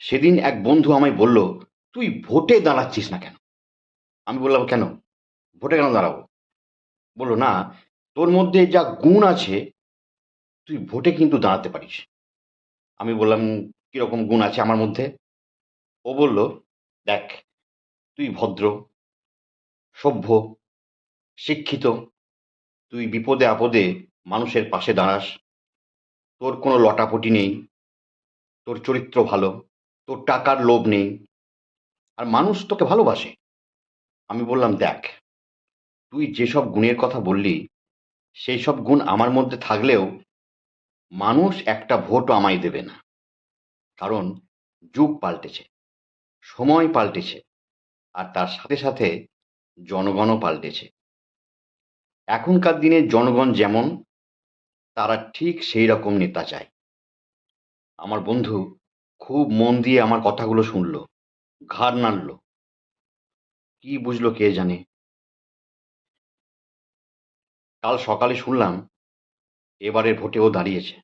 সেদিন এক বন্ধু আমায় বলল, তুই ভোটে দাঁড়াচ্ছিস না কেন? আমি বললাম, কেন? ভোটে কেন দাঁড়াবো? বলল, না, তোর মধ্যে যা গুণ আছে, তুই ভোটে কিন্তু দাঁড়াতে পারিস। আমি বললাম কীরকম গুণ আছে আমার মধ্যে? ও বলল, দেখ, তুই ভদ্র, সভ্য, শিক্ষিত, তুই বিপদে আপদে মানুষের পাশে দাঁড়াস, তোর কোনো লটাপটি নেই, তোর চরিত্র ভালো তোর টাকার লোভ নেই। আর মানুষ তোকে ভালোবাসে। আমি বললাম, দেখ, তুই যেসব গুণের কথা বললি সেই সব গুণ আমার মধ্যে থাকলেও মানুষ একটা ভোটও আমায় দেবে না। কারণ যুগ পাল্টেছে, সময় পাল্টেছে, আর তার সাথে সাথে জনগণও পাল্টেছে। এখনকার দিনে জনগণ যেমন, তারা ঠিক সেই রকম নেতা চায়। আমার বন্ধু খুব মন দিয়ে আমার কথাগুলো শুনলো। ঘাড় নাড়ল। কি বুঝলো কে জানে? কাল সকালে শুনলাম এবারের ভোটেও দাঁড়িয়েছে।